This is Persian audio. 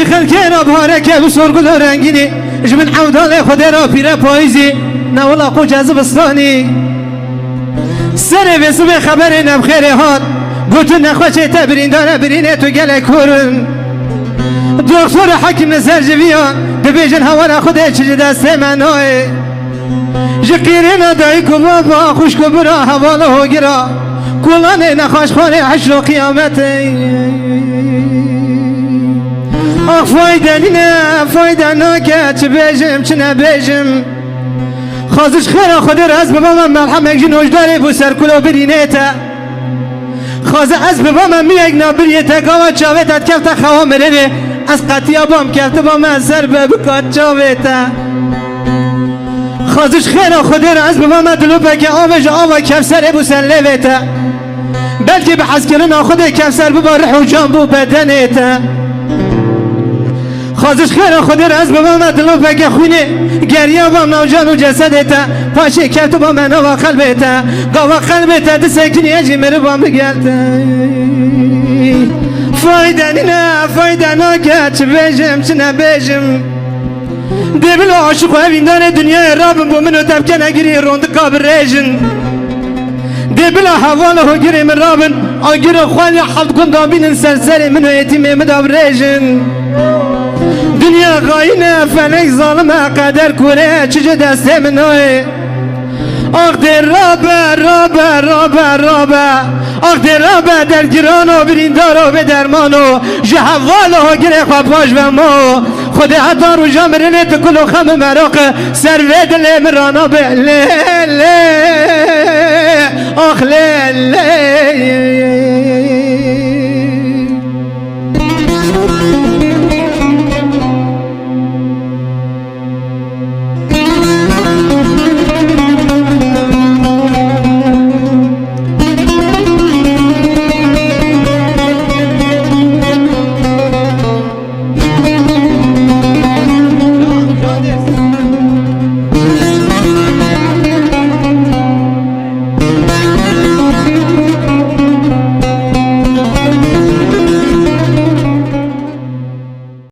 جخل که را بهاره که بسر گل رنگینی جمن عودال خود را پیره پاییزی نه ولا قو جذبستانی سر بسو به خبر نم خیر حال گوتو نخواه چه تبرین داره برینه تو گله کورن دکتر حکیم نسر جویان ببیجن هوا خود چه دست منای جقیرنا دای کو بابا خوش کو برا حواله هو گرا کولانه نخواش خانه حشر و قیامت فایده نه فایده ناکه چه بیجم چه نبیجم خازش خیر خود از بابا من ملحم اگجی نوجداره بو سر کلو برینه تا خازه از بابا من می اگ نابریه تا گاوا چاویت کفت خواه مرنه از قطیا بام کفت با من سر ببکات چاویتا. خازش خیر خود را از بابا من دلو بگه آوش آوا کفسر ابو سن لویتا. بلکه به حس کردن خود کفسر ببا روح و جان بو بدنیتا. خازش خیر خود را از بابا من دلو بگه خونه گریه بام نو جان و جسدتا پاشه کفت با من و قلبتا قوا قلبتا دسکنی اجی مره با مگلتا فایده نه فایده ناکه چه بیجم چه نبیجم دبل عاشق و اویندان دنیای رابم بو منو تبکه نگیری روند قابل ریجن دبل حواله هو گیری من رابن آگیر خوانی حلد کن دابین سرسر منو ایتیم مداب ریجن دنیا غاینه فلک ظالمه قدر کوره چجا دسته منوی آخ در رابه رابه رابه رابه آخ در رابه در گرانو بریندارو به درمانو جهوالو ها گره خواه پاش و مو خود حتی رو جامرنه تو کلو خم مراق سر وید لی مرانا به